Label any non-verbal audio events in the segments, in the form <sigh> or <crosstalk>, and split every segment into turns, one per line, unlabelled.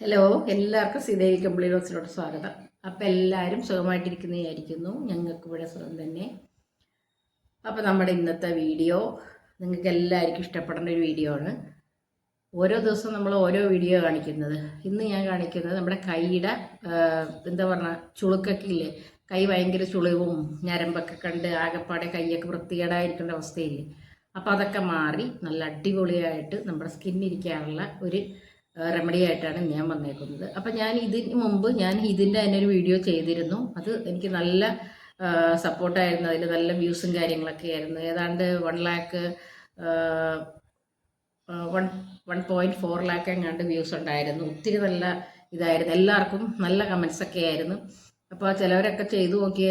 Hello എല്ലാവർക്കും സീതേവി കമ്പിളി ബോക്സിലോട്ട് സ്വാഗതം. അപ്പം എല്ലാവരും സുഖമായിട്ടിരിക്കുന്നതായിരിക്കുന്നു. ഞങ്ങൾക്ക് ഇവിടെ സുഖം തന്നെ. അപ്പോൾ നമ്മുടെ ഇന്നത്തെ വീഡിയോ നിങ്ങൾക്ക് എല്ലാവർക്കും ഇഷ്ടപ്പെടേണ്ട ഒരു വീഡിയോ ആണ്. ഓരോ ദിവസവും നമ്മൾ ഓരോ വീഡിയോ കാണിക്കുന്നത്. ഇന്ന് ഞാൻ കാണിക്കുന്നത് നമ്മുടെ കൈയുടെ എന്താ പറഞ്ഞ ചുളുക്കൊക്കെ ഇല്ലേ? കൈ ഭയങ്കര ചുളിവും ഞരമ്പൊക്കെ കണ്ട് ആകെപ്പാടെ കൈയൊക്കെ വൃത്തികേടായിരിക്കേണ്ട അവസ്ഥയില്ലേ? അപ്പോൾ അതൊക്കെ മാറി നല്ല അടിപൊളിയായിട്ട് നമ്മുടെ സ്കിന്നിരിക്കാനുള്ള ഒരു റെമഡി ആയിട്ടാണ് ഞാൻ വന്നേക്കുന്നത്. അപ്പം ഞാൻ ഇതിന് മുമ്പ് ഞാൻ ഇതിന്റെ തന്നെ ഒരു വീഡിയോ ചെയ്തിരുന്നു. അത് എനിക്ക് നല്ല സപ്പോർട്ടായിരുന്നു അതിൽ നല്ല വ്യൂസും കാര്യങ്ങളൊക്കെ ആയിരുന്നു. ഏതാണ്ട് one lakh one one point four lakh എങ്ങാണ്ട് വ്യൂസ് ഉണ്ടായിരുന്നു. ഒത്തിരി നല്ല ഇതായിരുന്നു. എല്ലാവർക്കും നല്ല കമൻസ് ഒക്കെ ആയിരുന്നു. അപ്പോൾ ചിലവരൊക്കെ ചെയ്തു നോക്കിയ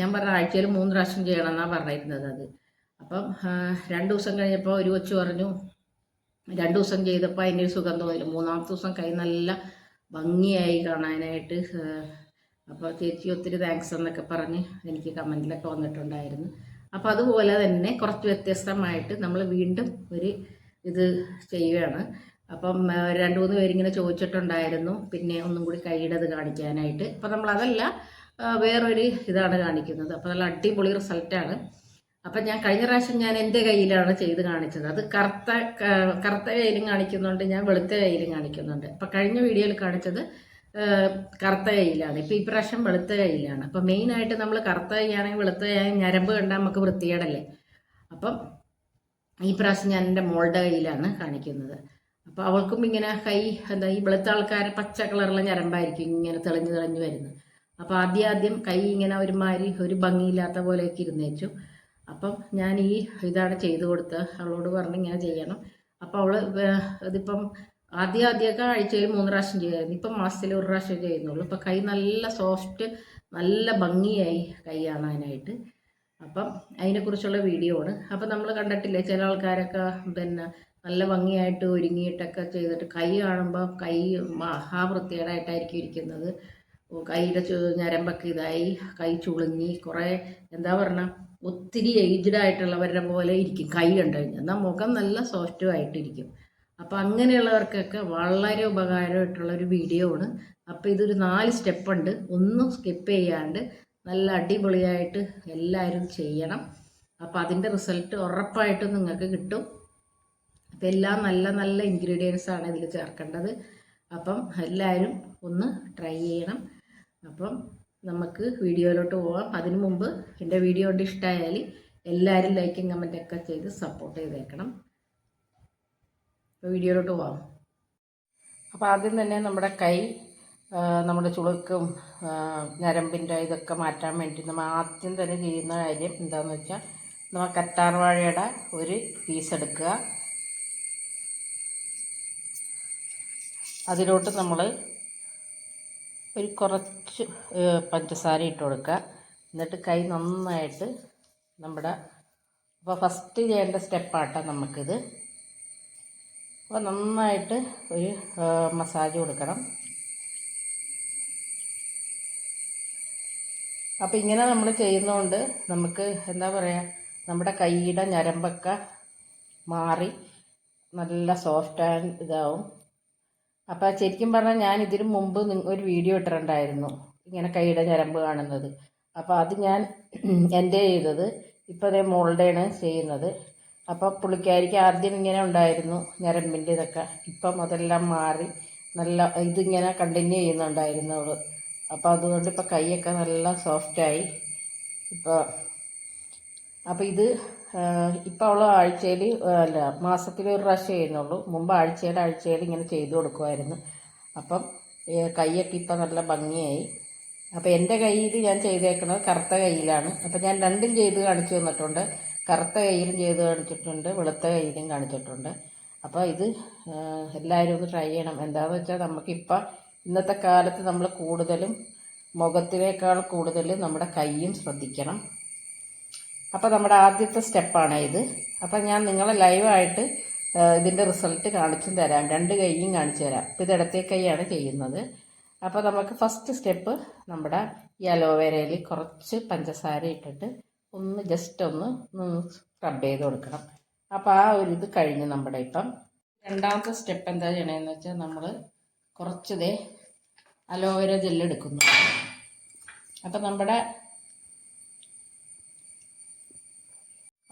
ഞാൻ പറഞ്ഞ ആഴ്ചയിൽ മൂന്ന് പ്രാവശ്യം ചെയ്യണമെന്നാണ് പറഞ്ഞിരുന്നത് അത്. അപ്പം രണ്ട് ദിവസം കഴിഞ്ഞപ്പോൾ ഒരു കൊച്ചു പറഞ്ഞു രണ്ട് ദിവസം ചെയ്തപ്പോൾ അതിന്റെ ഒരു സുഖം തോന്നില്ല മൂന്നാമത്തെ ദിവസം കൈ നല്ല ഭംഗിയായി കാണാനായിട്ട് അപ്പോൾ ചേച്ചി ഒത്തിരി താങ്ക്സ് എന്നൊക്കെ പറഞ്ഞ് എനിക്ക് കമന്റിലൊക്കെ വന്നിട്ടുണ്ടായിരുന്നു. അപ്പോൾ അതുപോലെ തന്നെ കുറച്ച് വ്യത്യസ്തമായിട്ട് നമ്മൾ വീണ്ടും ഒരു ഇത് ചെയ്യുകയാണ് അപ്പം രണ്ട് മൂന്ന് പേരിങ്ങനെ ചോദിച്ചിട്ടുണ്ടായിരുന്നു. പിന്നെ ഒന്നും കൂടി കൈയിടത് കാണിക്കാനായിട്ട്. അപ്പം നമ്മളതല്ല വേറൊരു ഇതാണ് കാണിക്കുന്നത്. അപ്പോൾ നല്ല അടിപൊളി റിസൾട്ടാണ് അപ്പം ഞാൻ കഴിഞ്ഞ പ്രാവശ്യം ഞാൻ എന്റെ കയ്യിലാണ് ചെയ്ത് കാണിച്ചത്. അത് കറുത്ത കറുത്ത കയ്യിലും കാണിക്കുന്നുണ്ട് ഞാൻ വെളുത്ത കയ്യിലും കാണിക്കുന്നുണ്ട്. അപ്പം കഴിഞ്ഞ വീഡിയോയിൽ കാണിച്ചത് കറുത്ത കയ്യിലാണ്. ഇപ്പം ഈ പ്രാവശ്യം വെളുത്ത കയ്യിലാണ്. അപ്പം മെയിനായിട്ട് നമ്മൾ കറുത്ത കൈയാണെങ്കിൽ വെളുത്ത കയ്യാണെങ്കിൽ ഞരമ്പ് കണ്ടാൽ നമുക്ക് വൃത്തികേടല്ലേ? അപ്പം ഈ പ്രാവശ്യം ഞാൻ എന്റെ മോളുടെ കയ്യിലാണ് കാണിക്കുന്നത്. അപ്പോൾ അവൾക്കും ഇങ്ങനെ കൈ എന്താ ഈ വെളുത്ത ആൾക്കാരെ പച്ച കളറുള്ള ഞരമ്പായിരിക്കും ഇങ്ങനെ തെളിഞ്ഞു തെളിഞ്ഞ് വരുന്നത്. അപ്പോൾ ആദ്യം ആദ്യം കൈ ഇങ്ങനെ ഒരുമാതിരി ഒരു ഭംഗിയില്ലാത്ത പോലെയൊക്കെ ഇരുന്നേച്ചു. അപ്പം ഞാൻ ഈ ഇതാണ് ചെയ്തു കൊടുത്ത് അവളോട് പറഞ്ഞ് ഇങ്ങനെ ചെയ്യണം. അപ്പം അവൾ ഇതിപ്പം ആദ്യം ആദ്യമൊക്കെ ആഴ്ചയിൽ മൂന്ന് പ്രാവശ്യം ചെയ്യുമായിരുന്നു. ഇപ്പം മാസത്തിൽ ഒരു പ്രാവശ്യം ചെയ്യുന്നുള്ളൂ. ഇപ്പം കൈ നല്ല സോഫ്റ്റ് നല്ല ഭംഗിയായി കൈ കാണാനായിട്ട്. അപ്പം അതിനെക്കുറിച്ചുള്ള വീഡിയോ ആണ്. അപ്പം നമ്മൾ കണ്ടിട്ടില്ലേ ചില ആൾക്കാരൊക്കെ പിന്നെ നല്ല ഭംഗിയായിട്ട് ഒരുങ്ങിയിട്ടൊക്കെ ചെയ്തിട്ട് കൈ കാണുമ്പോൾ കൈ മഹാവൃത്തികേടായിട്ടായിരിക്കും ഇരിക്കുന്നത്. കൈയുടെ ഞരമ്പൊക്കെ ഇതായി കൈ ചുളുങ്ങി കുറേ എന്താ പറഞ്ഞ ഒത്തിരി ഏജ്ഡ് ആയിട്ടുള്ളവരുടെ പോലെ ഇരിക്കും. കൈ കണ്ടു കഴിഞ്ഞാൽ എന്നാൽ മുഖം നല്ല സോഫ്റ്റും ആയിട്ടിരിക്കും. അപ്പോൾ അങ്ങനെയുള്ളവർക്കൊക്കെ വളരെ ഉപകാരമായിട്ടുള്ള ഒരു വീഡിയോ ആണ്. അപ്പോൾ ഇതൊരു നാല് സ്റ്റെപ്പുണ്ട് ഒന്നും സ്കിപ്പ് ചെയ്യാണ്ട് നല്ല അടിപൊളിയായിട്ട് എല്ലാവരും ചെയ്യണം. അപ്പോൾ അതിന്റെ റിസൾട്ട് ഉറപ്പായിട്ടും നിങ്ങൾക്ക് കിട്ടും. അപ്പം എല്ലാം നല്ല നല്ല ഇൻഗ്രീഡിയൻസ് ആണ് ഇതിൽ ചേർക്കേണ്ടത്. അപ്പം എല്ലാവരും ഒന്ന് ട്രൈ ചെയ്യണം. അപ്പം നമുക്ക് വീഡിയോയിലോട്ട് പോവാം. അതിനു മുമ്പ് എന്റെ വീഡിയോ കൊണ്ട് ഇഷ്ടമായാൽ എല്ലാവരും ലൈക്കും കമന്റൊക്കെ ചെയ്ത് സപ്പോർട്ട് ചെയ്തേക്കണം. അപ്പോൾ വീഡിയോയിലോട്ട് പോവാം. അപ്പോൾ ആദ്യം തന്നെ നമ്മുടെ കൈ നമ്മുടെ ചുളുക്കും ഞരമ്പിന്റെ ഇതൊക്കെ മാറ്റാൻ വേണ്ടി നമ്മൾ ആദ്യം തന്നെ ചെയ്യുന്ന കാര്യം എന്താണെന്ന് വെച്ചാൽ നമ്മൾ കറ്റാർവാഴയുടെ ഒരു പീസ് എടുക്കുക. അതിലോട്ട് നമ്മൾ ഒരു കുറച്ച് പഞ്ചസാര ഇട്ട് കൊടുക്കുക. എന്നിട്ട് കൈ നന്നായിട്ട് നമ്മുടെ അപ്പോൾ ഫസ്റ്റ് ചെയ്യേണ്ട സ്റ്റെപ്പാട്ടോ നമുക്കിത്. അപ്പോൾ നന്നായിട്ട് ഒരു മസാജ് കൊടുക്കണം. അപ്പോൾ ഇങ്ങനെ നമ്മൾ ചെയ്യുന്നതുകൊണ്ട് നമുക്ക് എന്താ പറയുക നമ്മുടെ കൈയുടെ ഞരമ്പൊക്കെ മാറി നല്ല സോഫ്റ്റ് ആൻഡ് ഇതാവും. അപ്പോൾ ശരിക്കും പറഞ്ഞാൽ ഞാൻ ഇതിനു മുമ്പ് ഒരു വീഡിയോ ഇട്ടിട്ടുണ്ടായിരുന്നു. ഇങ്ങനെ കൈയുടെ ഞരമ്പ് കാണുന്നത്. അപ്പോൾ അത് ഞാൻ <clears throat> എന്റെ ചെയ്തത്. ഇപ്പോൾ അതേ മോളുടെയാണ് ചെയ്യുന്നത്. അപ്പോൾ പുള്ളിക്കാരിക്ക് ആദ്യം ഇങ്ങനെ ഉണ്ടായിരുന്നു ഞരമ്പിന്റെ ഇതൊക്കെ. ഇപ്പം അതെല്ലാം മാറി നല്ല ഇതിങ്ങനെ കണ്ടിന്യൂ ചെയ്യുന്നുണ്ടായിരുന്നു അവൾ അപ്പോൾ അതുകൊണ്ട് ഇപ്പോൾ കൈയൊക്കെ നല്ല സോഫ്റ്റായി ഇപ്പോൾ അപ്പോൾ ഇത് ഇപ്പോൾ അവൾ ആഴ്ചയിൽ അല്ല മാസത്തിൽ ഒരു പ്രാവശ്യം ചെയ്യുന്നുള്ളൂ. മുമ്പ് ആഴ്ചയിൽ ആഴ്ചയിൽ ഇങ്ങനെ ചെയ്തു കൊടുക്കുമായിരുന്നു അപ്പം കൈയൊക്കെ ഇപ്പം നല്ല ഭംഗിയായി. അപ്പോൾ എന്റെ കയ്യിൽ ഞാൻ ചെയ്തേക്കുന്നത് കറുത്ത കയ്യിലാണ്. അപ്പോൾ ഞാൻ രണ്ടും ചെയ്ത് കാണിച്ചു തന്നിട്ടുണ്ട്. കറുത്ത കയ്യിലും ചെയ്ത് കാണിച്ചിട്ടുണ്ട് വെളുത്ത കയ്യിലും കാണിച്ചിട്ടുണ്ട്. അപ്പോൾ ഇത് എല്ലാവരും ഒന്ന് ട്രൈ ചെയ്യണം. എന്താണെന്ന് വെച്ചാൽ നമുക്കിപ്പം ഇന്നത്തെ കാലത്ത് നമ്മൾ കൂടുതലും മുഖത്തിനേക്കാൾ കൂടുതൽ നമ്മുടെ കൈയും ശ്രദ്ധിക്കണം. അപ്പോൾ നമ്മുടെ ആദ്യത്തെ സ്റ്റെപ്പാണ് ഇത്. അപ്പോൾ ഞാൻ നിങ്ങളെ ലൈവായിട്ട് ഇതിന്റെ റിസൾട്ട് കാണിച്ചും തരാം. രണ്ട് കൈയും കാണിച്ചു തരാം. അപ്പോൾ ഇത് ഇടത്തേ കൈയാണ് ചെയ്യുന്നത്. അപ്പോൾ നമുക്ക് ഫസ്റ്റ് സ്റ്റെപ്പ് നമ്മുടെ ഈ അലോവേരയിൽ കുറച്ച് പഞ്ചസാര ഇട്ടിട്ട് ഒന്ന് ജസ്റ്റ് ഒന്ന് സ്ക്രബ് ചെയ്ത് കൊടുക്കണം. അപ്പോൾ ആ ഒരു ഇത് കഴിഞ്ഞ് നമ്മുടെ ഇപ്പം രണ്ടാമത്തെ സ്റ്റെപ്പ് എന്താ ചെയ്യണമെന്ന് വെച്ചാൽ നമ്മൾ കുറച്ചതേ അലോവേര ജെല്ലെടുക്കുന്നു അപ്പം നമ്മുടെ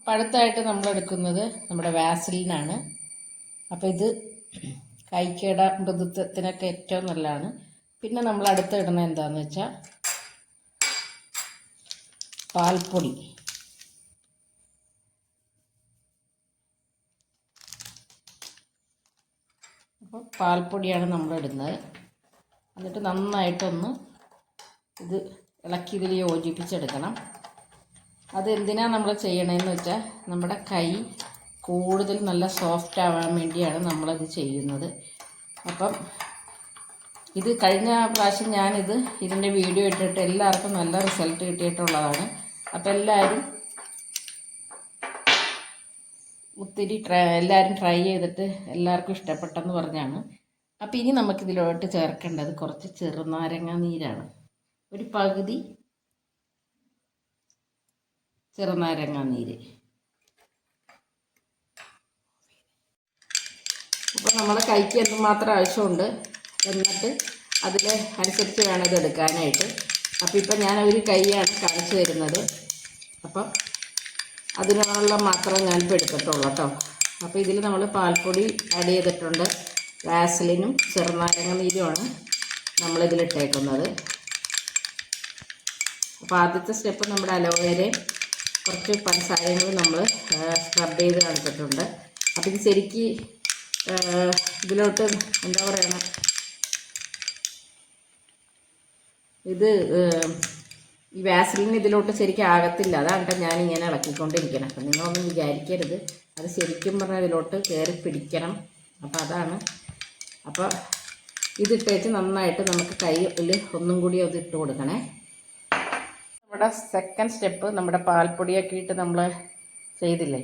അപ്പം അടുത്തായിട്ട് നമ്മൾ എടുക്കുന്നത് നമ്മുടെ വാസലിനാണ്. അപ്പോൾ ഇത് കൈക്കേട മൃദുത്വത്തിനൊക്കെ ഏറ്റവും നല്ലതാണ്. പിന്നെ നമ്മൾ അടുത്ത് ഇടുന്നത് എന്താണെന്ന് വെച്ചാൽ പാൽപ്പൊടി. അപ്പോൾ പാൽപ്പൊടിയാണ് നമ്മൾ ഇടുന്നത്. എന്നിട്ട് നന്നായിട്ടൊന്ന് ഇത് ഇളക്കി ഇതിൽ യോജിപ്പിച്ചെടുക്കണം. അത് എന്തിനാണ് നമ്മൾ ചെയ്യണതെന്ന് വെച്ചാൽ നമ്മുടെ കൈ കൂടുതൽ നല്ല സോഫ്റ്റ് ആവാൻ വേണ്ടിയാണ് നമ്മളത് ചെയ്യുന്നത്. അപ്പം ഇത് കഴിഞ്ഞ പ്രാവശ്യം ഞാനിത് ഇതിന്റെ വീഡിയോ ഇട്ടിട്ട് എല്ലാവർക്കും നല്ല റിസൾട്ട് കിട്ടിയിട്ടുള്ളതാണ്. അപ്പോൾ എല്ലാവരും ഒത്തിരി ട്രൈ എല്ലാവരും ട്രൈ ചെയ്തിട്ട് എല്ലാവർക്കും ഇഷ്ടപ്പെട്ടെന്ന് പറഞ്ഞാണ്. അപ്പോൾ ഇനി നമുക്കിതിലോട്ട് ചേർക്കേണ്ടത് കുറച്ച് ചെറുനാരങ്ങ നീരാണ്. ഒരു പകുതി ചെറുനാരങ്ങ നീര്. അപ്പോൾ നമ്മൾ കൈക്ക് എന്തുമാത്രം ആവശ്യമുണ്ട് എന്നിട്ട് അതിൽ അനുസരിച്ച് വേണം ഇത് എടുക്കാനായിട്ട്. അപ്പോൾ ഇപ്പം ഞാൻ ഒരു കൈയാണ് കാണിച്ചു തരുന്നത്. അപ്പം അതിനുള്ള മാത്രം ഞാനിപ്പോൾ എടുത്തിട്ടുള്ളൂ കേട്ടോ. അപ്പോൾ ഇതിൽ നമ്മൾ പാൽപ്പൊടി ആഡ് ചെയ്തിട്ടുണ്ട്. വാസലിനും ചെറുനാരങ്ങ നീരുമാണ് നമ്മളിതിലിട്ടേക്കുന്നത്. അപ്പോൾ ആദ്യത്തെ സ്റ്റെപ്പ് നമ്മുടെ അലോവേരയും കുറച്ച് പഞ്ചസാരയും നമ്മൾ സ്ക്രബ് ചെയ്ത് കാണിച്ചിട്ടുണ്ട്. അപ്പം ഇത് ശരിക്ക് ഇതിലോട്ട് എന്താ പറയണ? ഇത് ഈ വാസലിൻ ഇതിലോട്ട് ശരിക്കും ആകത്തില്ല. അതാണ് ഞാൻ ഇങ്ങനെ ഇളക്കിക്കൊണ്ടിരിക്കണം. അപ്പം നിങ്ങളൊന്നും വിചാരിക്കരുത്. അത് ശരിക്കും പറഞ്ഞാൽ ഇതിലോട്ട് കയറി പിടിക്കണം. അപ്പം അതാണ്. അപ്പോൾ ഇതിട്ടേച്ച് നന്നായിട്ട് നമുക്ക് കയ്യിൽ ഒന്നും കൂടി അത് ഇട്ട് കൊടുക്കണേ. നമ്മുടെ സെക്കൻഡ് സ്റ്റെപ്പ് നമ്മുടെ പാൽപ്പൊടിയൊക്കെ ഇട്ട് നമ്മൾ ചെയ്തില്ലേ?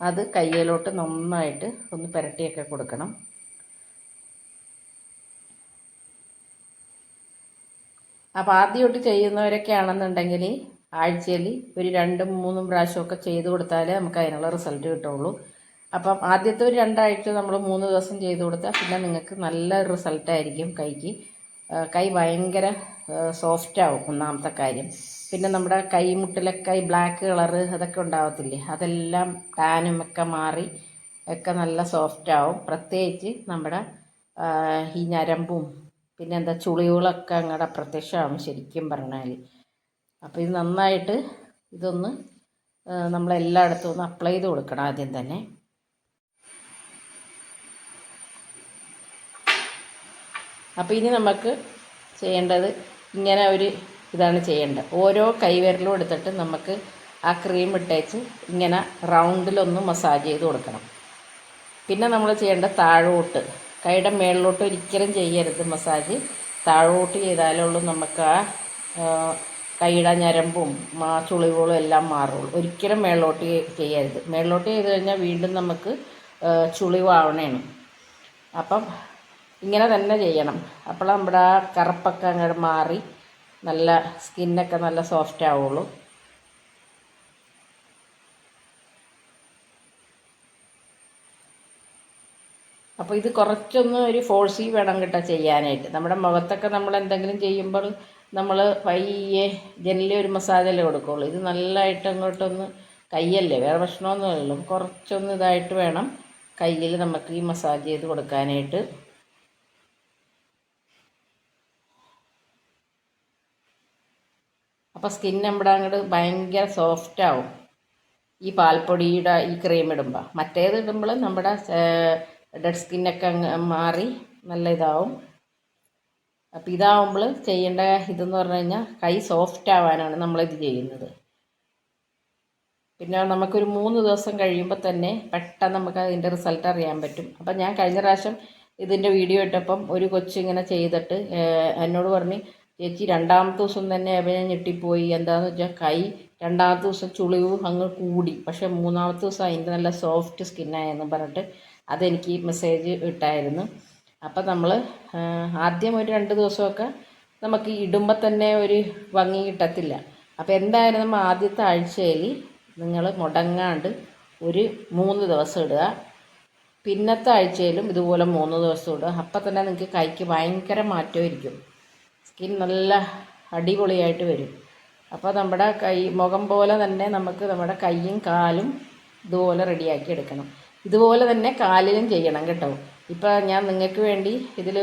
അത് കയ്യിലോട്ട് നന്നായിട്ട് ഒന്ന് പുരട്ടിയൊക്കെ കൊടുക്കണം. അപ്പോൾ ആദ്യമായിട്ട് ചെയ്യുന്നവരൊക്കെ ആണെന്നുണ്ടെങ്കിൽ ആഴ്ചയിൽ ഒരു രണ്ടും മൂന്നും പ്രാവശ്യമൊക്കെ ചെയ്ത് കൊടുത്താലേ നമുക്ക് അതിനുള്ള റിസൾട്ട് കിട്ടുള്ളൂ. അപ്പം ആദ്യത്തെ ഒരു രണ്ടാഴ്ച നമ്മൾ മൂന്ന് ദിവസം ചെയ്ത് കൊടുത്താൽ പിന്നെ നിങ്ങൾക്ക് നല്ല റിസൾട്ടായിരിക്കും കൈക്ക്. കൈ ഭയങ്കര സോഫ്റ്റാവും ഒന്നാമത്തെ കാര്യം. പിന്നെ നമ്മുടെ കൈമുട്ടിലൊക്കെ ഈ ബ്ലാക്ക് കളറ് അതൊക്കെ ഉണ്ടാവത്തില്ലേ? അതെല്ലാം ടാനും ഒക്കെ മാറി ഒക്കെ നല്ല സോഫ്റ്റ് ആവും. പ്രത്യേകിച്ച് നമ്മുടെ ഈ ഞരമ്പും പിന്നെ എന്താ ചുളികളൊക്കെ അങ്ങടെ പ്രത്യക്ഷമാവും ശരിക്കും പറഞ്ഞാൽ അപ്പോൾ ഇത് നന്നായിട്ട് ഇതൊന്ന് നമ്മളെല്ലായിടത്തും ഒന്ന് അപ്ലൈ ചെയ്ത് കൊടുക്കണം ആദ്യം തന്നെ. അപ്പോൾ ഇനി നമുക്ക് ചെയ്യേണ്ടത് ഇങ്ങനെ ഒരു ഇതാണ് ചെയ്യേണ്ടത്. ഓരോ കൈവിരലും എടുത്തിട്ട് നമുക്ക് ആ ക്രീം ഇട്ടേച്ച് ഇങ്ങനെ റൗണ്ടിലൊന്ന് മസാജ് ചെയ്ത് കൊടുക്കണം. പിന്നെ നമ്മൾ ചെയ്യേണ്ട താഴോട്ട് കൈയുടെ മേളിലോട്ട് ഒരിക്കലും ചെയ്യരുത് മസാജ് താഴോട്ട് ചെയ്താലേ ഉള്ളൂ നമുക്ക് ആ കൈയുടെ ഞരമ്പും ആ ചുളിവുകളും എല്ലാം മാറുള്ളൂ. ഒരിക്കലും മേളിലോട്ട് ചെയ്യരുത്. മേളിലോട്ട് ചെയ്ത് കഴിഞ്ഞാൽ വീണ്ടും നമുക്ക് ചുളിവാവണേണ്. അപ്പം ഇങ്ങനെ തന്നെ ചെയ്യണം. അപ്പോൾ നമ്മുടെ ആ കറുപ്പൊക്കെ അങ്ങോട്ട് മാറി നല്ല സ്കിന്നൊക്കെ നല്ല സോഫ്റ്റ് ആവുള്ളൂ. അപ്പോൾ ഇത് കുറച്ചൊന്ന് ഒരു ഫോഴ്സി വേണം കേട്ടോ ചെയ്യാനായിട്ട്. നമ്മുടെ മുഖത്തൊക്കെ നമ്മൾ എന്തെങ്കിലും ചെയ്യുമ്പോൾ നമ്മൾ പയ്യെ ജനലി ഒരു മസാജല്ലേ കൊടുക്കുള്ളൂ. ഇത് നല്ലതായിട്ട് അങ്ങോട്ടൊന്ന് കയ്യല്ലേ വേറെ ഭക്ഷണമൊന്നുമല്ലല്ലോ കുറച്ചൊന്ന് ഇതായിട്ട് വേണം കയ്യിൽ നമുക്ക് ഈ മസാജ് ചെയ്ത് കൊടുക്കാനായിട്ട്. അപ്പോൾ സ്കിൻ നമ്മുടെ അങ്ങോട്ട് ഭയങ്കര സോഫ്റ്റ് ആവും. ഈ പാൽപ്പൊടിയുടെ ഈ ക്രീം ഇടുമ്പോൾ മറ്റേത് ഇടുമ്പോൾ നമ്മുടെ ഡെഡ് സ്കിന്നൊക്കെ മാറി നല്ല ഇതാവും. അപ്പം ഇതാവുമ്പോൾ ചെയ്യേണ്ട ഇതെന്ന് പറഞ്ഞു കഴിഞ്ഞാൽ കൈ സോഫ്റ്റ് ആവാനാണ് നമ്മളിത് ചെയ്യുന്നത്. പിന്നെ നമുക്കൊരു മൂന്ന് ദിവസം കഴിയുമ്പോൾ തന്നെ പെട്ടെന്ന് നമുക്ക് അതിന്റെ റിസൾട്ട് അറിയാൻ പറ്റും. അപ്പം ഞാൻ കഴിഞ്ഞ പ്രാവശ്യം ഇതിന്റെ വീഡിയോ ഇട്ടപ്പം ഒരു കൊച്ചിങ്ങനെ ചെയ്തിട്ട് എന്നോട് പറഞ്ഞ് ചേച്ചി രണ്ടാമത്തെ ദിവസം തന്നെ ഞാൻ ഞെട്ടിപ്പോയി. എന്താണെന്ന് വെച്ചാൽ കൈ രണ്ടാമത്തെ ദിവസം ചുളിവ് അങ്ങ് കൂടി. പക്ഷേ മൂന്നാമത്തെ ദിവസം അതിന്റെ നല്ല സോഫ്റ്റ് സ്കിന്നായെന്ന് പറഞ്ഞിട്ട് അതെനിക്ക് മെസ്സേജ് ഇട്ടായിരുന്നു. അപ്പം നമ്മൾ ആദ്യം ഒരു രണ്ട് ദിവസമൊക്കെ നമുക്ക് ഇടുമ്പോൾ തന്നെ ഒരു ഭംഗി കിട്ടത്തില്ല. അപ്പോൾ എന്തായാലും നമ്മൾ ആദ്യത്തെ ആഴ്ചയിൽ നിങ്ങൾ മുടങ്ങാണ്ട് ഒരു മൂന്ന് ദിവസം ഇടുക. പിന്നത്തെ ആഴ്ചയിലും ഇതുപോലെ മൂന്ന് ദിവസം ഇടുക. അപ്പം തന്നെ നിങ്ങൾക്ക് കൈക്ക് ഭയങ്കര മാറ്റമായിരിക്കും സ്കിൻ നല്ല അടിപൊളിയായിട്ട് വരും. അപ്പോൾ നമ്മുടെ കൈ മുഖം പോലെ തന്നെ നമുക്ക് നമ്മുടെ കൈയും കാലും ഇതുപോലെ റെഡിയാക്കി എടുക്കണം. ഇതുപോലെ തന്നെ കാലിലും ചെയ്യണം കേട്ടോ. ഇപ്പോൾ ഞാൻ നിങ്ങൾക്ക് വേണ്ടി ഇതിൽ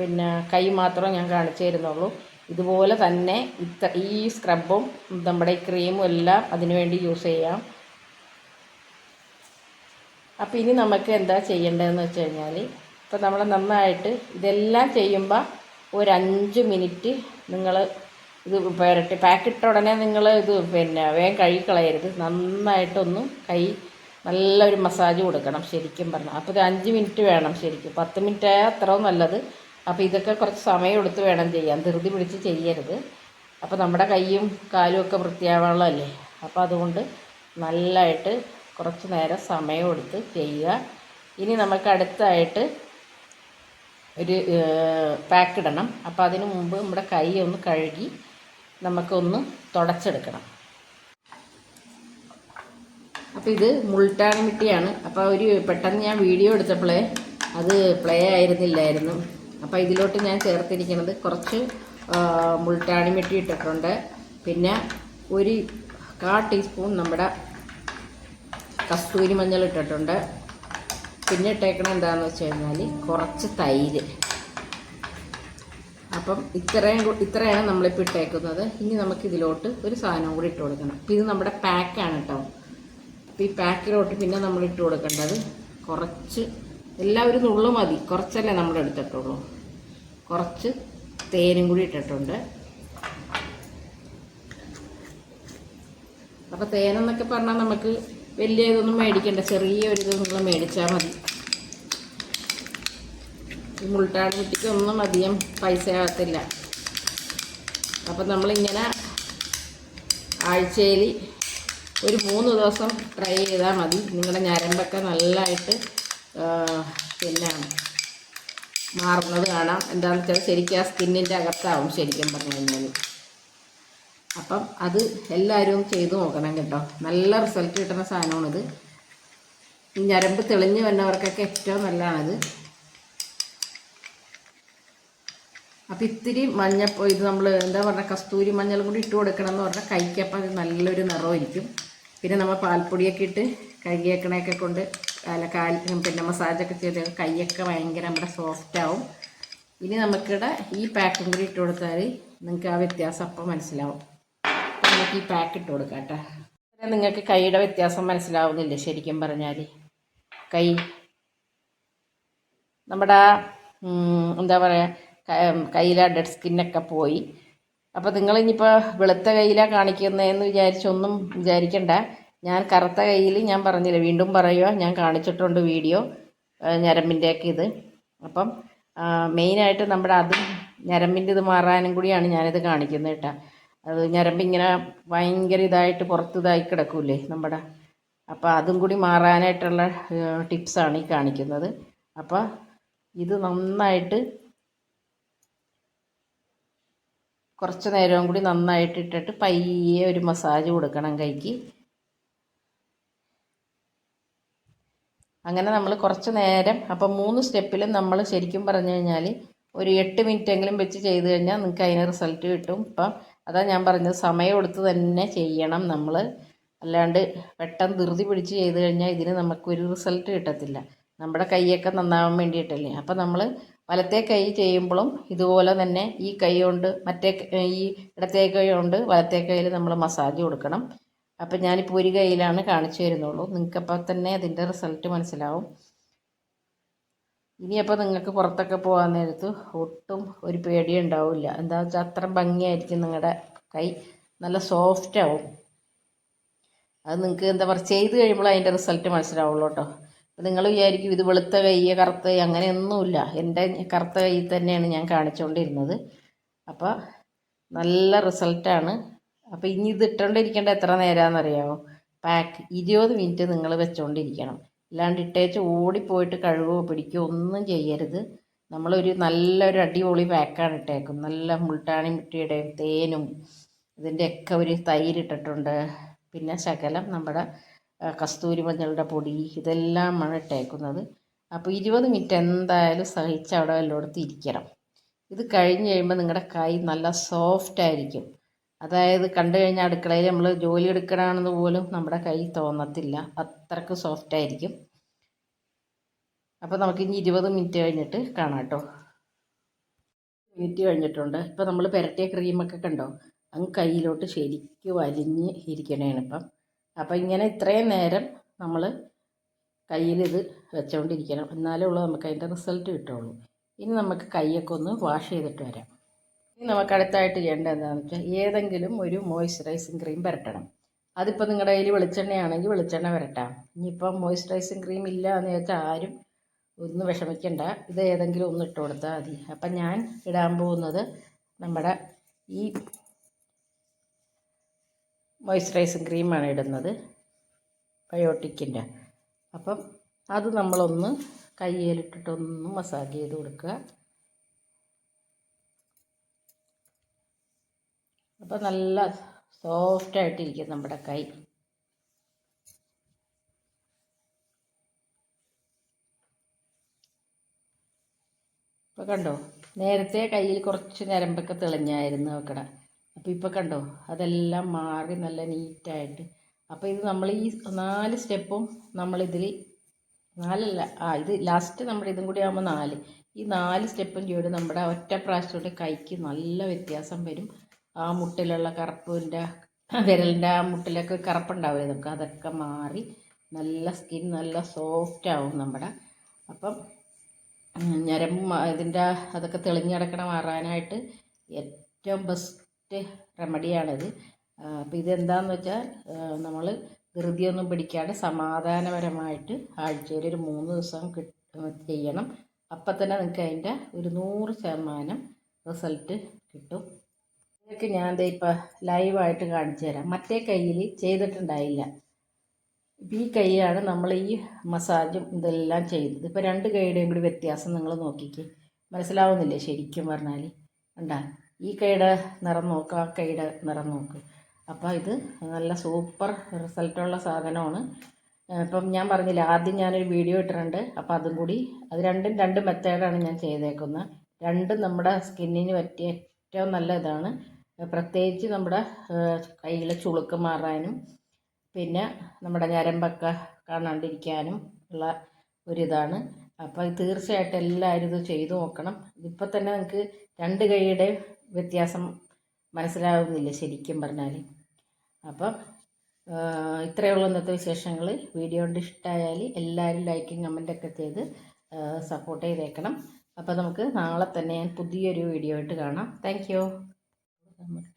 പിന്നെ കൈ മാത്രം ഞാൻ കാണിച്ചു തരുന്നുള്ളൂ. ഇതുപോലെ തന്നെ ഇത്ര ഈ സ്ക്രബും നമ്മുടെ ഈ ക്രീമും എല്ലാം അതിനുവേണ്ടി യൂസ് ചെയ്യാം. അപ്പോൾ ഇനി നമുക്ക് എന്താ ചെയ്യേണ്ടതെന്ന് വെച്ച് കഴിഞ്ഞാൽ ഇപ്പോൾ നമ്മൾ നന്നായിട്ട് ഇതെല്ലാം ചെയ്യുമ്പോൾ ഒരു അഞ്ച് മിനിറ്റ് നിങ്ങൾ ഇത് പുരട്ടി പാക്കിട്ട ഉടനെ നിങ്ങൾ ഇത് പിന്നെ വേഗം കഴുകിക്കളയരുത് നന്നായിട്ടൊന്ന് കൈ നല്ലൊരു മസാജ് കൊടുക്കണം ശരിക്കും പറഞ്ഞാൽ അപ്പോൾ ഇത് അഞ്ച് മിനിറ്റ് വേണം ശരിക്കും. പത്ത് മിനിറ്റ് ആയാൽ അത്രയും നല്ലത്. അപ്പോൾ ഇതൊക്കെ കുറച്ച് സമയം എടുത്ത് വേണം ചെയ്യാൻ. ധൃതി പിടിച്ച് ചെയ്യരുത്. അപ്പോൾ നമ്മുടെ കൈയും കാലും ഒക്കെ വൃത്തിയാവാനുള്ളതല്ലേ? അപ്പോൾ അതുകൊണ്ട് നല്ലതായിട്ട് കുറച്ച് നേരം സമയം എടുത്ത് ചെയ്യുക. ഇനി നമുക്ക് അടുത്തായിട്ട് ഒരു പാക്ക് ഇടണം അപ്പോൾ അതിന് മുമ്പ് നമ്മുടെ കൈ ഒന്ന് കഴുകി നമുക്കൊന്ന് തുടച്ചെടുക്കണം. അപ്പോൾ ഇത് മുൾട്ടാണി മിട്ടിയാണ്. അപ്പോൾ ഒരു പെട്ടെന്ന് ഞാൻ വീഡിയോ എടുത്തപ്പോഴേ അത് പ്ലേ ആയിരുന്നില്ലായിരുന്നു. അപ്പോൾ ഇതിലോട്ട് ഞാൻ ചേർത്തിരിക്കുന്നത് കുറച്ച് മുൾട്ടാണി മിട്ടി ഇട്ടിട്ടുണ്ട്. പിന്നെ ഒരു കാ ടീസ്പൂൺ നമ്മുടെ കസ്തൂരി മഞ്ഞൾ ഇട്ടിട്ടുണ്ട്. പിന്നെ ഇട്ടേക്കണം എന്താണെന്ന് വെച്ച് കഴിഞ്ഞാൽ കുറച്ച് തൈര്. അപ്പം ഇത്രയും ഇത്രയാണ് നമ്മളിപ്പോൾ ഇട്ടേക്കുന്നത്. ഇനി നമുക്ക് ഇതിലോട്ട് ഒരു സാധനം കൂടി ഇട്ട് കൊടുക്കണം. അപ്പം ഇത് നമ്മുടെ പാക്കാണ് കേട്ടോ അപ്പം ഈ പാക്കിലോട്ട് പിന്നെ നമ്മൾ ഇട്ട് കൊടുക്കേണ്ടത് കുറച്ച് എല്ലാം ഒരു നുള്ളു മതി. കുറച്ചല്ലേ നമ്മൾ എടുത്തിട്ടുള്ളൂ. കുറച്ച് തേനും കൂടി ഇട്ടിട്ടുണ്ട്. അപ്പോൾ തേനെന്നൊക്കെ പറഞ്ഞാൽ നമുക്ക് വലിയ ഇതൊന്നും മേടിക്കണ്ട ചെറിയ ഒരു ഇതൊന്നും മേടിച്ചാൽ മതി. ഈ മുൾട്ടാണി കുട്ടിക്കൊന്നും അധികം പൈസ ആകത്തില്ല. അപ്പം നമ്മളിങ്ങനെ ആഴ്ചയിൽ ഒരു മൂന്ന് ദിവസം ട്രൈ ചെയ്താൽ മതി. നിങ്ങളുടെ ഞരമ്പൊക്കെ നല്ലതായിട്ട് പിന്നെ മാറുന്നത് കാണാം. എന്താണെന്ന് വെച്ചാൽ ശരിക്കും ആ സ്കിന്നിന്റെ അകത്താവും ശരിക്കും പറഞ്ഞു കഴിഞ്ഞാൽ അപ്പം അത് എല്ലാവരും ചെയ്തു നോക്കണം കേട്ടോ. നല്ല റിസൾട്ട് കിട്ടുന്ന സാധനമാണിത്. ഈ ഞരമ്പ് തെളിഞ്ഞ് വന്നവർക്കൊക്കെ ഏറ്റവും നല്ലതാണിത്. അപ്പം ഇത്തിരി മഞ്ഞപ്പോൾ ഇത് നമ്മൾ എന്താ പറയുക കസ്തൂരി മഞ്ഞളും കൂടി ഇട്ട് കൊടുക്കണം എന്ന് പറഞ്ഞാൽ കൈക്കപ്പം അത് നല്ലൊരു നിറമായിരിക്കും. പിന്നെ നമ്മൾ പാൽപ്പൊടിയൊക്കെ ഇട്ട് കഴുകിയേക്കണയൊക്കെ കൊണ്ട് അല്ല കാൽ പിന്നെ മസാജൊക്കെ ചെയ്ത് കൈയൊക്കെ ഭയങ്കര നമ്മുടെ സോഫ്റ്റ് ആവും. ഇനി നമുക്കിവിടെ ഈ പാക്കും കൂടി ഇട്ട് കൊടുത്താൽ നിങ്ങൾക്ക് ആ വ്യത്യാസം അപ്പം മനസ്സിലാവും. നമുക്ക് ഈ പാക്ക് ഇട്ട് കൊടുക്കാം കേട്ടോ. നിങ്ങൾക്ക് കൈയുടെ വ്യത്യാസം മനസ്സിലാവുന്നില്ല? ശരിക്കും പറഞ്ഞാൽ കൈ. നമ്മുടെ എന്താ പറയുക കയ്യിലെ ഡെഡ് സ്കിന്നൊക്കെ പോയി. അപ്പോൾ നിങ്ങൾ ഇനിയിപ്പോൾ വെളുത്ത കയ്യിലാണ് കാണിക്കുന്നതെന്ന് വിചാരിച്ചൊന്നും വിചാരിക്കണ്ട. ഞാൻ കറുത്ത കയ്യിൽ ഞാൻ പറഞ്ഞില്ല വീണ്ടും പറയുക ഞാൻ കാണിച്ചിട്ടുണ്ട് വീഡിയോ ഞരമ്പിന്റെയൊക്കെ ഇത്. അപ്പം മെയിനായിട്ട് നമ്മുടെ അതും ഞരമ്പിന്റെ ഇത് മാറാനും കൂടിയാണ് ഞാനിത് കാണിക്കുന്നത് കേട്ടോ. അത് ഞരമ്പിങ്ങനെ ഭയങ്കര ഇതായിട്ട് പുറത്ത് ഇതായി കിടക്കൂലേ നമ്മുടെ. അപ്പോൾ അതും കൂടി മാറാനായിട്ടുള്ള ടിപ്സാണ് ഈ കാണിക്കുന്നത്. അപ്പോൾ ഇത് നന്നായിട്ട് കുറച്ച് നേരവും കൂടി നന്നായിട്ട് ഇട്ടിട്ട് പയ്യെ ഒരു മസാജ് കൊടുക്കണം കൈക്ക്. അങ്ങനെ നമ്മൾ കുറച്ച് നേരം അപ്പം മൂന്ന് സ്റ്റെപ്പിലും നമ്മൾ ശരിക്കും പറഞ്ഞു കഴിഞ്ഞാൽ ഒരു എട്ട് മിനിറ്റെങ്കിലും വെച്ച് ചെയ്ത് കഴിഞ്ഞാൽ നിങ്ങൾക്ക് അതിന് റിസൾട്ട് കിട്ടും. ഇപ്പം അതാ ഞാൻ പറഞ്ഞത് സമയം എടുത്ത് തന്നെ ചെയ്യണം നമ്മൾ അല്ലാണ്ട് പെട്ടെന്ന് ധൃതി പിടിച്ച് ചെയ്ത് കഴിഞ്ഞാൽ ഇതിന് നമുക്കൊരു റിസൾട്ട് കിട്ടത്തില്ല. നമ്മുടെ കൈയൊക്കെ നന്നാവാൻ വേണ്ടിയിട്ടല്ലേ. അപ്പം നമ്മൾ വലത്തെ കൈ ചെയ്യുമ്പോഴും ഇതുപോലെ തന്നെ ഈ കൈ കൊണ്ട് മറ്റേ ഈ ഇടത്തെ കൈ കൊണ്ട് വലത്തെ കൈയിൽ നമ്മൾ മസാജ് കൊടുക്കണം. അപ്പം ഞാനിപ്പോൾ ഒരു കൈയിലാണ് കാണിച്ചു തരുന്നുള്ളൂ. നിങ്ങൾക്കപ്പോൾ തന്നെ അതിന്റെ റിസൾട്ട് മനസ്സിലാവും. ഇനിയപ്പോൾ നിങ്ങൾക്ക് പുറത്തൊക്കെ പോകാൻ നേരത്ത് ഒട്ടും ഒരു പേടി ഉണ്ടാവില്ല. എന്താ വെച്ചാൽ അത്ര ഭംഗിയായിരിക്കും നിങ്ങളുടെ കൈ. നല്ല സോഫ്റ്റ് ആവും. അത് നിങ്ങൾക്ക് എന്താ പറയുക ചെയ്ത് കഴിയുമ്പോൾ അതിന്റെ റിസൾട്ട് മനസ്സിലാവുള്ളൂ കേട്ടോ അപ്പം നിങ്ങൾ വിചാരിക്കും ഇത് വെളുത്ത കൈ കറുത്ത കൈ അങ്ങനെയൊന്നുമില്ല. എന്റെ കറുത്ത കൈ തന്നെയാണ് ഞാൻ കാണിച്ചുകൊണ്ടിരുന്നത് അപ്പോൾ നല്ല റിസൾട്ടാണ് അപ്പോൾ ഇനി ഇത് ഇട്ടുകൊണ്ടിരിക്കേണ്ട എത്ര നേരമാണെന്നറിയാമോ പാക്ക് ഇരുപത് മിനിറ്റ് നിങ്ങൾ വെച്ചുകൊണ്ടിരിക്കണം അല്ലാണ്ട് ഇട്ടേച്ച് ഓടിപ്പോയിട്ട് കഴുകുകയോ പിടിക്കുകയോ ഒന്നും ചെയ്യരുത്. നമ്മളൊരു നല്ലൊരു അടിപൊളി പാക്കാണ് ഇട്ടേക്കും നല്ല മുൾട്ടാണി മുട്ടിയുടെയും തേനും ഇതിന്റെയൊക്കെ ഒരു തൈര് ഇട്ടിട്ടുണ്ട് പിന്നെ ശകലം നമ്മുടെ കസ്തൂരി മഞ്ഞളുടെ പൊടി ഇതെല്ലാമാണ് ഇട്ടേക്കുന്നത്. അപ്പോൾ ഇരുപത് മിനിറ്റ് എന്തായാലും സഹിച്ച് അവിടെ വല്ലോടത്ത് ഇരിക്കണം. ഇത് കഴിഞ്ഞ് കഴിയുമ്പോൾ നിങ്ങളുടെ കൈ നല്ല സോഫ്റ്റ് ആയിരിക്കും അതായത് കണ്ടു കഴിഞ്ഞാൽ അടുക്കളയിൽ നമ്മൾ ജോലി എടുക്കണമെന്ന് പോലും നമ്മുടെ കൈ തോന്നത്തില്ല. അത്രയ്ക്ക് സോഫ്റ്റ് ആയിരിക്കും. അപ്പോൾ നമുക്ക് ഇനി ഇരുപത് മിനിറ്റ് കഴിഞ്ഞിട്ട് കാണാം കേട്ടോ. മിനിറ്റ് കഴിഞ്ഞിട്ടുണ്ട്. ഇപ്പോൾ നമ്മൾ പുരട്ടിയ ക്രീമൊക്കെ കണ്ടോ? അങ്ങ് കയ്യിലോട്ട് ശരിക്കും വലിഞ്ഞ് ഇരിക്കണേണ് ഇപ്പം. അപ്പോൾ ഇങ്ങനെ ഇത്രയും നേരം നമ്മൾ കയ്യിലിത് വെച്ചുകൊണ്ടിരിക്കണം എന്നാലേ ഉള്ളൂ നമുക്ക് അതിന്റെ റിസൾട്ട് കിട്ടുള്ളൂ. ഇനി നമുക്ക് കൈയൊക്കെ ഒന്ന് വാഷ് ചെയ്തിട്ട് വരാം. നമുക്ക് അടുത്തായിട്ട് ചെയ്യേണ്ടത് എന്താണെന്ന് വെച്ചാൽ ഏതെങ്കിലും ഒരു മോയ്സ്ചറൈസിങ് ക്രീം പുരട്ടണം. അതിപ്പോൾ നിങ്ങളുടെ കയ്യിൽ വെളിച്ചെണ്ണയാണെങ്കിൽ വെളിച്ചെണ്ണ പുരട്ടാം. ഇനിയിപ്പം മോയ്സ്ചറൈസിങ് ക്രീം ഇല്ല എന്ന് വെച്ചാൽ ആരും ഒന്ന് വിഷമിക്കണ്ട. ഇത് ഏതെങ്കിലും ഒന്ന് ഇട്ട് കൊടുത്താൽ മതി. അപ്പം ഞാൻ ഇടാൻ പോകുന്നത് നമ്മുടെ ഈ മോയ്സ്ചറൈസിങ് ക്രീമാണ് ഇടുന്നത്. ബയോട്ടിക്കിന്റെ അപ്പം അത് നമ്മളൊന്ന് കയ്യിലിട്ടിട്ടൊന്ന് മസാജ് ചെയ്ത് കൊടുക്കുക. അപ്പോൾ നല്ല സോഫ്റ്റ് ആയിട്ടിരിക്കും നമ്മുടെ കൈ. ഇപ്പോൾ കണ്ടോ? നേരത്തെ കയ്യിൽ കുറച്ച് ഞരമ്പൊക്കെ തെളിഞ്ഞായിരുന്നു നോക്കട. അപ്പോൾ ഇപ്പോൾ കണ്ടോ? അതെല്ലാം മാറി നല്ല നീറ്റായിട്ട് അപ്പോൾ ഇത് നമ്മൾ ഈ നാല് സ്റ്റെപ്പും നമ്മളിതിൽ നാലല്ല ആ ഇത് ലാസ്റ്റ് നമ്മുടെ ഇതും കൂടി ആകുമ്പോൾ നാല്. ഈ നാല് സ്റ്റെപ്പും ചെയ്ത് നമ്മുടെ ഒറ്റ പ്രാവശ്യം കൈക്ക് നല്ല വ്യത്യാസം വരും. ആ മുട്ടിലുള്ള കറുപ്പിന്റെ വിരലിന്റെ ആ മുട്ടിലൊക്കെ കറുപ്പുണ്ടാവില്ലേ? നമുക്ക് അതൊക്കെ മാറി നല്ല സ്കിൻ നല്ല സോഫ്റ്റ് ആവും നമ്മുടെ. അപ്പം ഞരമ്പ് ഇതിന്റെ അതൊക്കെ തെളിഞ്ഞ് മാറാനായിട്ട് ഏറ്റവും ബെസ്റ്റ് റെമഡിയാണിത്. അപ്പോൾ ഇതെന്താണെന്ന് വെച്ചാൽ നമ്മൾ ധൃതിയൊന്നും പിടിക്കാതെ സമാധാനപരമായിട്ട് ആഴ്ചയിൽ ഒരു മൂന്ന് ദിവസം ചെയ്യണം. അപ്പം തന്നെ നിങ്ങൾക്ക് അതിന്റെ ഒരു നൂറ് ശതമാനം റിസൾട്ട് കിട്ടും. നിങ്ങൾക്ക് ഞാൻ ദേ ഇപ്പം ലൈവായിട്ട് കാണിച്ചു തരാം. മറ്റേ കയ്യിൽ ചെയ്തിട്ടുണ്ടായില്ല. ഇപ്പം ഈ കൈയാണ് നമ്മൾ ഈ മസാജും ഇതെല്ലാം ചെയ്തത്. ഇപ്പോൾ രണ്ട് കൈയുടെയും കൂടി വ്യത്യാസം നിങ്ങൾ നോക്കിക്കേ. മനസ്സിലാവുന്നില്ലേ ശരിക്കും പറഞ്ഞാൽ ഉണ്ടാ ഈ കൈയുടെ നിറം നോക്കുക ആ കൈയുടെ നിറം നോക്ക്. അപ്പോൾ ഇത് നല്ല സൂപ്പർ റിസൾട്ടുള്ള സാധനമാണ്. ഇപ്പം ഞാൻ പറഞ്ഞില്ല ആദ്യം ഞാനൊരു വീഡിയോ ഇട്ടിട്ടുണ്ട്. അപ്പോൾ അതും കൂടി അത് രണ്ടും രണ്ട് മെത്തേഡാണ് ഞാൻ ചെയ്തേക്കുന്നത്. രണ്ടും നമ്മുടെ സ്കിന്നിന് പറ്റിയ ഏറ്റവും നല്ല ഇതാണ്. പ്രത്യേകിച്ച് നമ്മുടെ കയ്യിലെ ചുളുക്ക് മാറാനും പിന്നെ നമ്മുടെ ഞരമ്പൊക്കെ കാണാണ്ടിരിക്കാനും ഉള്ള ഒരിതാണ്. അപ്പോൾ തീർച്ചയായിട്ടും എല്ലാവരും ഇത് ചെയ്തു നോക്കണം. ഇപ്പം തന്നെ നിങ്ങൾക്ക് രണ്ട് കൈയുടെ വ്യത്യാസം മനസ്സിലാവുന്നില്ല ശരിക്കും പറഞ്ഞാൽ അപ്പം ഇത്രയുള്ള ഇന്നത്തെ വിശേഷങ്ങൾ വീഡിയോ കൊണ്ട് ഇഷ്ടമായാൽ എല്ലാവരും ലൈക്കും കമന്റൊക്കെ ചെയ്ത് സപ്പോർട്ട് ചെയ്തേക്കണം. അപ്പോൾ നമുക്ക് നാളെ തന്നെ ഞാൻ പുതിയൊരു വീഡിയോ ആയിട്ട് കാണാം. താങ്ക് ಮಾಡ್ಕೊಂಡು